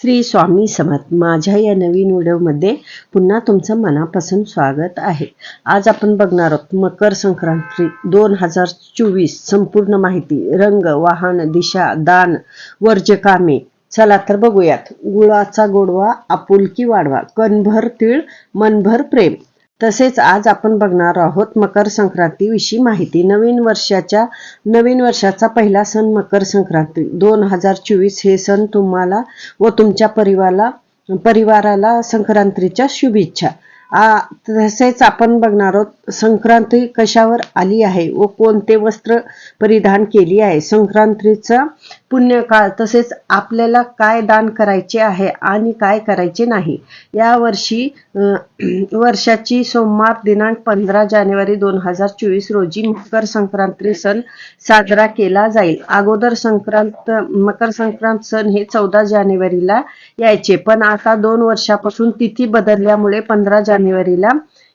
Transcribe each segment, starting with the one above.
श्री स्वामी समर्थ. माझ्या या नवीन व्हिडिओमध्ये पुन्हा तुमचं मनापासून स्वागत आहे. आज आपण बघणार आहोत मकर संक्रांती दोन हजार चोवीस संपूर्ण माहिती रंग वाहन दिशा दान वर्ज्य कामे. चला तर बघूयात. गुळाचा गोडवा आपुलकी वाढवा. कणभर तीळ मनभर प्रेम. तसेच आज आपण बघणार आहोत मकर संक्रांतीविषयी माहिती. नवीन वर्षाच्या नवीन वर्षाचा पहिला सण मकर संक्रांती. दोन हजार चोवीस हे सण तुम्हाला व तुमच्या परिवाराला परिवाराला संक्रांतीच्या शुभेच्छा. आ तसेच आपण बघणार आहोत संक्रांती कशावर आली आहे व कोणते वस्त्र परिधान केली आहे. संक्रांतीचा पुण्यकाळ तसेच आपल्याला काय दान करायचे आहे आणि काय करायचे नाही. या वर्षी वर्षाची सोमवार दिनांक पंधरा जानेवारी दोन हजार चोवीस रोजी मकर संक्रांती सण साजरा केला जाईल. अगोदर संक्रांत मकर संक्रांत सण हे चौदा जानेवारीला यायचे. पण आता दोन वर्षापासून तिथी बदलल्यामुळे पंधरा जानेवारीला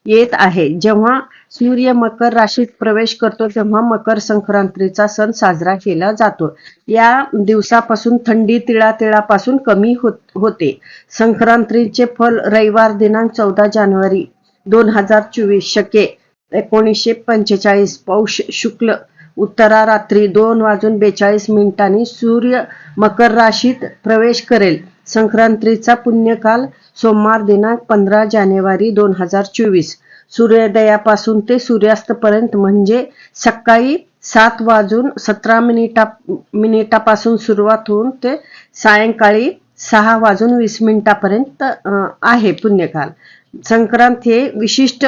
येत आहे. जेव्हा सूर्य मकर राशीत प्रवेश करतो तेव्हा मकर संक्रांतीचा सण साजरा केला जातो. या दिवसापासून थंडी तिळा तिळापासून कमी होत होते. संक्रांतीचे फल रविवार दिनांक चौदा जानेवारी दोन हजार चोवीस शके एकोणीसशे पंचेचाळीस. पौष शुक्ल उत्तरा रात्री दोन वाजून बेचाळीस मिनिटांनी सूर्य मकर राशीत प्रवेश करेल. संक्रांतीचा पुण्यकाल सोमवार दिनांक पंधरा जानेवारी दोन हजार चोवीस. सूर्योदयापासून ते सूर्यास्तपर्यंत म्हणजे सकाळी सात वाजून सतरा मिनिटा मिनिटापासून सुरुवात होऊन ते सायंकाळी सहा वाजून वीस मिनिटापर्यंत आहे पुण्यकाल. संक्रांत हे विशिष्ट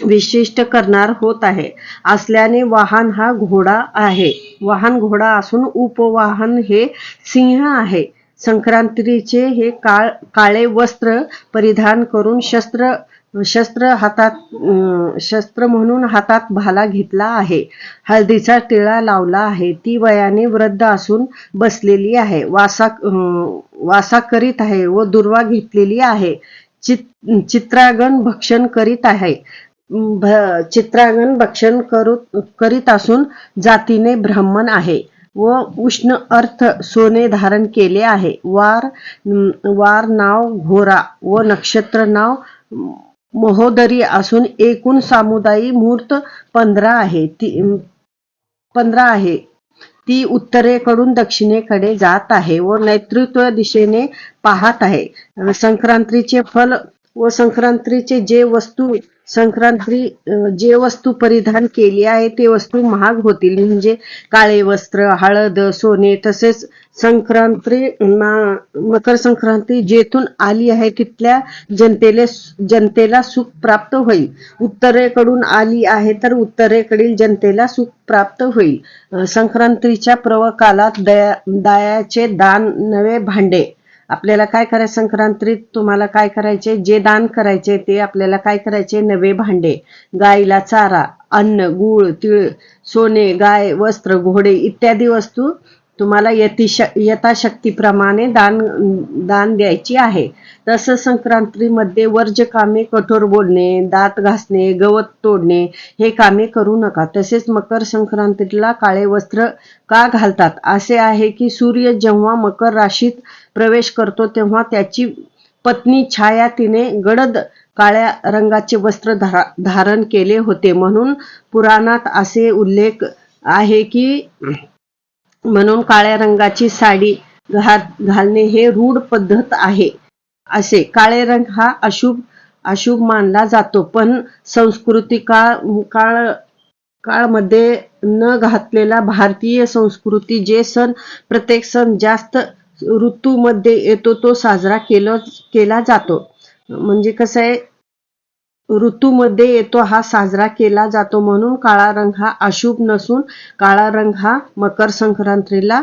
विशिष्ट करणार होत आहे. असल्याने वाहन हा घोडा आहे. वाहन घोडा असून उपवाहन हे सिंह आहे. संक्रांतीचे हे काळ काळे वस्त्र परिधान करून शस्त्र शस्त्र हातात शस्त्र म्हणून हातात भाला घेतला आहे. हळदीचा टिळा लावला आहे. ती वयाने वृद्ध असून बसलेली आहे. वासा वासा करीत आहे व दुर्वा घेतलेली आहे. चित चित्रागण भक्षण करीत आहे. चित्रांगण भक्षण करू करीत असून जातीने ब्राह्मण आहे व उष्ण अर्थ सोने धारण केले आहे. वार वार नाव घोरा व नक्षत्र नाव महोदरी असून एकूण सामुदायी मुहूर्त पंधरा आहे. ती पंधरा आहे. ती उत्तरेकडून दक्षिणेकडे जात आहे व नेतृत्व दिशेने पाहत आहे. संक्रांतीचे फल व संक्रांतीचे जे वस्तू संक्रांती जे वस्तू परिधान केली आहे ते वस्तू महाग होतील. म्हणजे काळे वस्त्र हळद सोने तसेच संक्रांती मकर संक्रांती जेथून आली आहे तिथल्या जनतेले जनतेला सुख प्राप्त होईल. उत्तरेकडून आली आहे तर उत्तरेकडील जनतेला सुख प्राप्त होईल. संक्रांतीच्या प्रवकालात दया दयाचे दान नवे भांडे आपल्याला काय करायचं? संक्रांतीत तुम्हाला काय करायचे? जे दान करायचे ते आपल्याला काय करायचे? नवे भांडे गाईला चारा अन्न गूळ तिळ सोने गाय वस्त्र घोडे इत्यादी वस्तू तुम्हाला यतिश यथाशक्तीप्रमाणे दान दान द्यायची आहे. तसं संक्रांतीमध्ये वर्ज कामे कठोर बोलणे दात घासणे गवत तोडणे हे कामे करू नका. तसेच मकर संक्रांतीला काळे वस्त्र का घालतात? असे आहे की सूर्य जेव्हा मकर राशीत प्रवेश करतो तेव्हा त्याची पत्नी छाया तिने गडद काळ्या रंगाचे वस्त्र धारा धारण केले होते. म्हणून पुराणात असे उल्लेख आहे की म्हणून काळ्या रंगाची साडी घात घालणे हे रूढ पद्धत आहे. असे काळे रंग हा अशुभ अशुभ मानला जातो. पण संस्कृती काळ काळ काळमध्ये न घातलेला भारतीय संस्कृती जे सण प्रत्येक सण जास्त ऋतूमध्ये येतो तो साजरा केला केला जातो. म्हणजे कसं आहे ऋतूमध्ये येतो हा साजरा केला जातो म्हणून काळा रंग हा अशुभ नसून काळा रंग हा मकर संक्रांतीला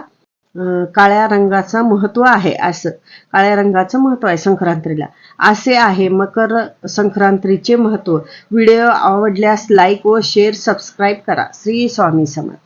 काळ्या रंगाचा महत्त्व आहे असं. काळ्या रंगाचं महत्त्व आहे संक्रांतीला. असे आहे मकर संक्रांतीचे महत्त्व. व्हिडिओ आवडल्यास लाईक व शेअर सबस्क्राईब करा. श्री स्वामी समर्थ.